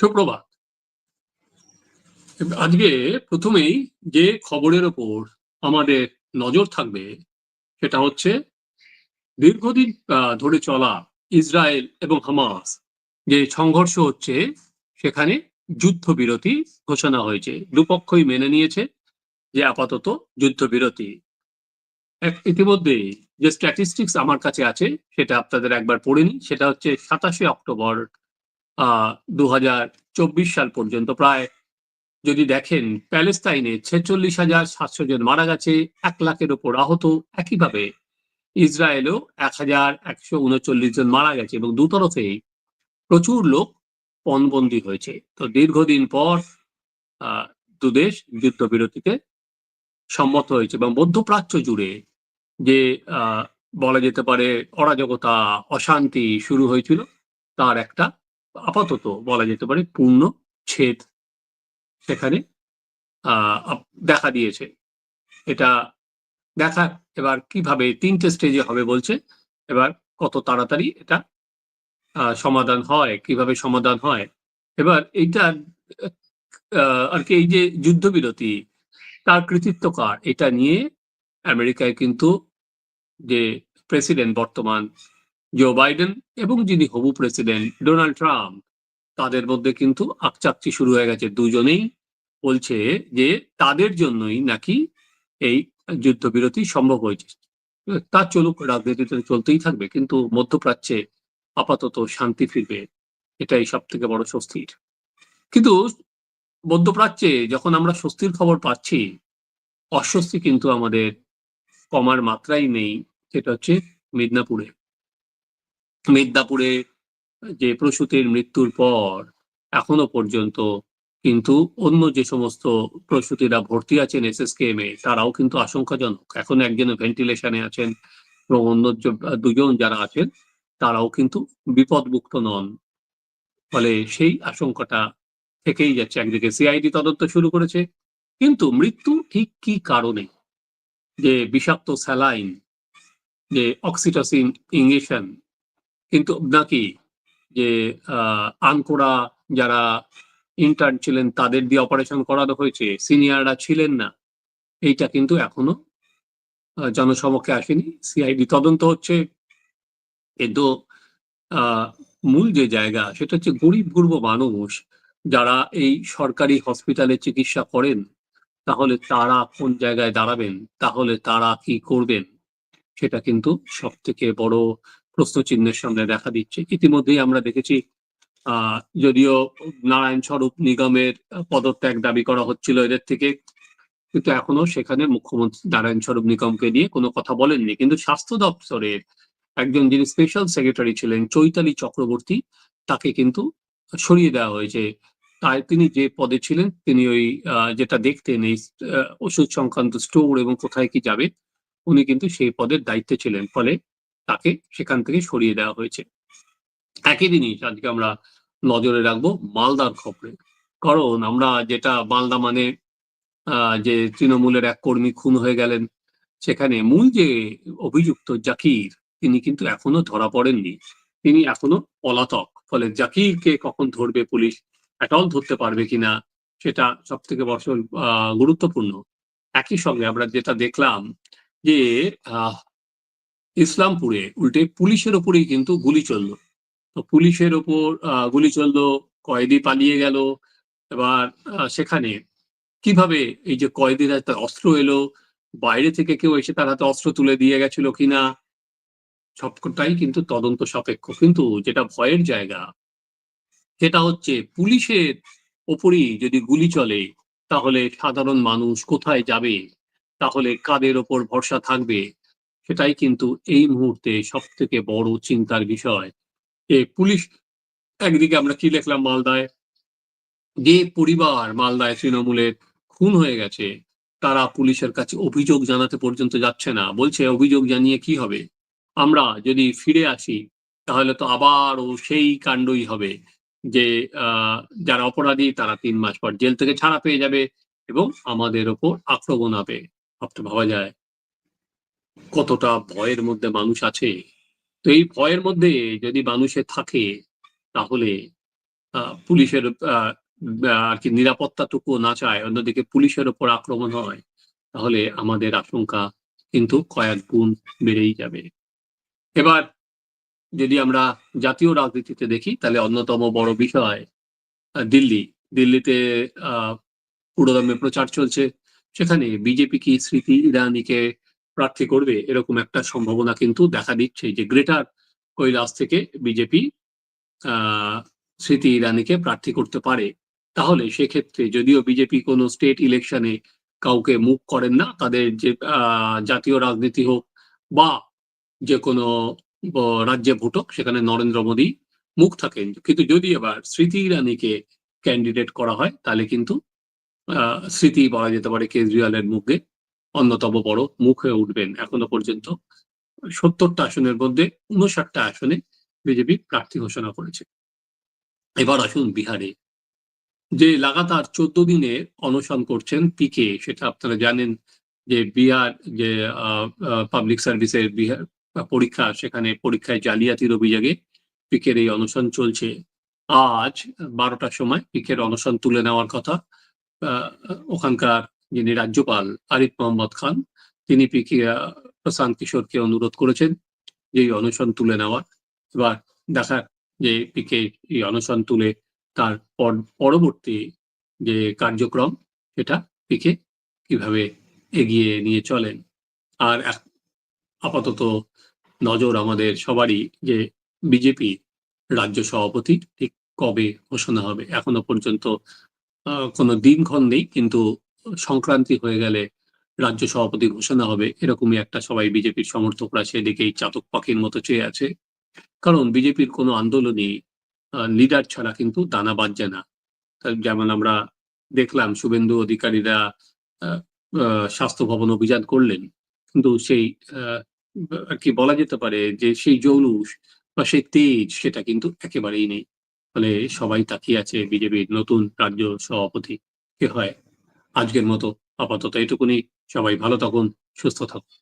সুপ্রভাত। আজকে প্রথমেই যে খবরের ওপর আমাদের নজর থাকবে, সেটা হচ্ছে দীর্ঘদিন ধরে চলা ইসরায়েল এবং হামাস যে সংঘর্ষ হচ্ছে, সেখানে যুদ্ধবিরতি ঘোষণা হয়েছে। দুপক্ষই মেনে নিয়েছে যে আপাতত যুদ্ধবিরতি। ইতিমধ্যে যে স্ট্যাটিস্টিক্স আমার কাছে আছে, সেটা আপনাদের একবার পড়ে নিই। সেটা হচ্ছে সাতাশে অক্টোবর চব্বিশ সাল পর্যন্ত প্রায় যদি দেখেন, প্যালেস্তাইনে ছেচল্লিশ হাজার সাতশো জন মারা গেছে, এক লাখের ওপর আহত একইভাবে ইসরায়েলও এক হাজার একশো উনচল্লিশ জন মারা গেছে এবং দুতরফেই প্রচুর লোক পণবন্দি হয়েছে। তো দীর্ঘদিন পর দুদেশ যুদ্ধবিরতিতে সম্মত হয়েছে এবং মধ্যপ্রাচ্য জুড়ে যে বলা যেতে পারে অরাজকতা, অশান্তি শুরু হয়েছিল, তার একটা আপাতত বলা যেতে পারে পূর্ণ ছেদ সেখানে দেখা দিয়েছে। এটা দেখা এবার কীভাবে তিনটে স্টেজে হবে বলছে, এবার কত তাড়াতাড়ি এটা সমাধান হয়, কীভাবে সমাধান হয়। এবার এইটা আর কি এই যে যুদ্ধবিরতি, তার কৃতিত্ব কার? এটা নিয়ে আমেরিকায় কিন্তু যে প্রেসিডেন্ট বর্তমান জো বাইডেন এবং যিনি হবু প্রেসিডেন্ট ডোনাল্ড ট্রাম্প, তাদের মধ্যে কিন্তু আকচাকচি শুরু হয়ে গেছে। দুজনেই বলছে যে তাদের জন্যই নাকি এই যুদ্ধবিরতি সম্ভব হয়েছে। তা চলুক, রাজনীতিতে চলতেই থাকবে, কিন্তু মধ্যপ্রাচ্যে আপাতত শান্তি ফিরবে, এটাই সব থেকে বড় স্বস্তির। কিন্তু মধ্যপ্রাচ্যে যখন আমরা স্বস্তির খবর পাচ্ছি, অস্বস্তি কিন্তু আমাদের কমার মাত্রাই নেই, সেটা হচ্ছে মিদনাপুরে। মিদনাপুরে যে প্রসূতির মৃত্যুর পর এখনও পর্যন্ত কিন্তু অন্য যে সমস্ত প্রসূতিরা ভর্তি আছেন এস এস এসএসকেএম এ, তারাও কিন্তু আশঙ্কাজনক। এখন একজন ভেন্টিলেশনে আছেন এবং অন্য দুজন যারা আছেন, তারাও কিন্তু বিপদমুক্ত নন। ফলে সেই আশঙ্কাটা থেকেই যাচ্ছে একদিকে। সিআইডি তদন্ত শুরু করেছে, কিন্তু মৃত্যু ঠিক কি কারণে? যে বিষাক্ত স্যালাইন, যে অক্সিটোসিন ইঞ্জেকশন কিন্তু নাকি যে আহ, আনকোরা যারা ইন্টার্ন ছিলেন তাদের দিয়ে অপারেশন করানো হয়েছে সিনিয়ররা ছিলেন না এইটা কিন্তু এখনও জনসমক্ষে আসেনি সিআইডি তদন্ত হচ্ছে। কিন্তু মূল যে জায়গা সেটা হচ্ছে গরিব গুরব মানুষ যারা এই সরকারি হসপিটালে চিকিৎসা করেন তাহলে তারা কোন জায়গায় দাঁড়াবেন তাহলে তারা কি করবেন সেটা কিন্তু সব থেকে বড় প্রশ্ন চিহ্নের সামনে দেখা দিচ্ছে। ইতিমধ্যেই আমরা দেখেছি যদিও নারায়ণ স্বরূপ নিগমের পদত্যাগ দাবি করা হচ্ছিল এদের থেকে, কিন্তু এখনও সেখানে মুখ্যমন্ত্রী নারায়ণ স্বরূপ নিগমকে নিয়ে কোনো কথা বলেননি। কিন্তু স্বাস্থ্য দপ্তরের একজন যিনি স্পেশাল সেক্রেটারি ছিলেন, চৈতালি চক্রবর্তী, তাকে কিন্তু সরিয়ে দেওয়া হয়েছে। তাই তিনি যে পদে ছিলেন, তিনি ওই যেটা দেখতেন, এই ওষুধ সংক্রান্ত স্টোর এবং কোথায় কি যাবে, উনি কিন্তু সেই পদের দায়িত্বে ছিলেন। ফলে তাকে সেখান থেকে সরিয়ে দেওয়া হয়েছে। একই জিনিস আজকে আমরা নজরে রাখব মালদার খবরে। কারণ আমরা যেটা মালদা মানে যে তৃণমূলের এক কর্মী খুন হয়ে গেলেন, সেখানে মূল যে অভিযুক্ত জাকির, তিনি কিন্তু এখনও ধরা পড়েননি। তিনি এখনও পলাতক। ফলে জাকিরকে কখন ধরবে পুলিশ এটাও ধরতে পারবে কিনা, সেটা সব থেকে বড় গুরুত্বপূর্ণ। একই সঙ্গে আমরা যেটা দেখলাম যে ইসলামপুরে উল্টে পুলিশের ওপরেই কিন্তু গুলি চলল। তো পুলিশের ওপর গুলি চলল, কয়েদি পালিয়ে গেল। এবার সেখানে কীভাবে এই যে কয়েদির হাতে অস্ত্র এলো, বাইরে থেকে কেউ এসে তার হাতে অস্ত্র তুলে দিয়ে গেছিল কিনা, সবটাই কিন্তু তদন্ত সাপেক্ষ। কিন্তু যেটা ভয়ের জায়গা, সেটা হচ্ছে পুলিশের ওপরই যদি গুলি চলে, তাহলে সাধারণ মানুষ কোথায় যাবে? তাহলে কাদের ওপর ভরসা থাকবে? সেটাই কিন্তু এই মুহূর্তে সব থেকে বড় চিন্তার বিষয়। যে পুলিশ, একদিকে আমরা কি লিখলাম মালদায়? যে পরিবার মালদায় তৃণমূলের খুন হয়ে গেছে, তারা পুলিশের কাছে অভিযোগ জানাতে পর্যন্ত যাচ্ছে না। বলছে, অভিযোগ জানিয়ে কি হবে? আমরা যদি ফিরে আসি, তাহলে তো আবারও সেই কাণ্ডই হবে যে যারা অপরাধী, তারা তিন মাস পর জেল থেকে ছাড়া পেয়ে যাবে এবং আমাদের ওপর আক্রমণ হবে। ভাবা যায়। কতটা ভয়ের মধ্যে মানুষ আছে? তো এই ভয়ের মধ্যে যদি মানুষে থাকে, তাহলে পুলিশের আর কি নিরাপত্তাটুকু না চায়, অন্যদিকে পুলিশের ওপর আক্রমণ হয়, তাহলে আমাদের আশঙ্কা কিন্তু কয়েক গুণ বেড়েই যাবে। এবার, যদি আমরা জাতীয় রাজনীতিতে দেখি, তাহলে অন্যতম বড় বিষয় দিল্লি। দিল্লিতে আহ পুরোদমে প্রচার চলছে। সেখানে বিজেপি কি স্মৃতি ইরানিকে প্রার্থী করবে, এরকম একটা সম্ভাবনা কিন্তু দেখা দিচ্ছে যে গ্রেটার কৈলাস থেকে বিজেপি আহ স্মৃতি ইরানিকে প্রার্থী করতে পারে। তাহলে সেক্ষেত্রে যদিও বিজেপি কোনো স্টেট ইলেকশনে কাউকে মুখ করেন না, তাদের যে জাতীয় রাজনীতি হোক বা যে কোনো রাজ্যে ভোট হোক সেখানে নরেন্দ্র মোদী মুখ থাকেন। কিন্তু যদি এবার স্মৃতি ইরানিকে ক্যান্ডিডেট করা হয়, তাহলে কিন্তু স্মৃতি বলা যেতে পারে কেজরিওয়ালের মুখে। অন্যতম বড় মুখ হয়ে উঠবেন এখনও পর্যন্ত। সত্তরটা আসনের মধ্যে উনষাটটা আসনে বিজেপি প্রার্থী ঘোষণা করেছে। এবার আসুন বিহারে। যে লাগাতার চোদ্দ দিনে অনশন করছেন পিকে, সেটা আপনারা জানেন যে বিহার, যে পাবলিক সার্ভিসের বিহার পরীক্ষা, সেখানে পরীক্ষায় জালিয়াতির অভিযোগে পিকের এই অনশন চলছে। আজ বারোটার সময় পিকের অনশন তুলে নেওয়ার কথা ওখানকার যিনি রাজ্যপাল আরিফ মোহাম্মদ খান তিনি পিকে আহ, প্রশান্ত কিশোরকে অনুরোধ করেছেন যে অনশন তুলে নেওয়ার। এবার দেখার যে পিকে এই অনশন তুলে তার পর- পরবর্তী যে কার্যক্রম সেটা পিকে কীভাবে এগিয়ে নিয়ে চলেন। আর আপাতত নজর আমাদের সবারই যে বিজেপি রাজ্য সভাপতি ঠিক কবে ঘোষণা হবে এখনও পর্যন্ত কোনো দিনক্ষণ নেই কিন্তু সংক্রান্তি হয়ে গেলে রাজ্য সভাপতি ঘোষণা হবে। এরকমই একটা সবাই বিজেপির সমর্থকরা সেদিকেই চাতক পাখির মতো চেয়ে আছে। কারণ বিজেপির কোনো আন্দোলনই লিডার ছাড়া কিন্তু দানা বাজছে না। যেমন আমরা দেখলাম শুভেন্দু অধিকারীরা স্বাস্থ্য ভবন অভিযান করলেন। কিন্তু সেই আর কি বলা যেতে পারে যে সেই জৌলুস বা সেই তেজ সেটা কিন্তু একেবারেই নেই। ফলে সবাই তাকিয়ে আছে বিজেপির নতুন রাজ্য সভাপতি কে হয়। আজকের মতো আপাতত এটুকুনি সবাই ভালো থাকুন সুস্থ থাকুন।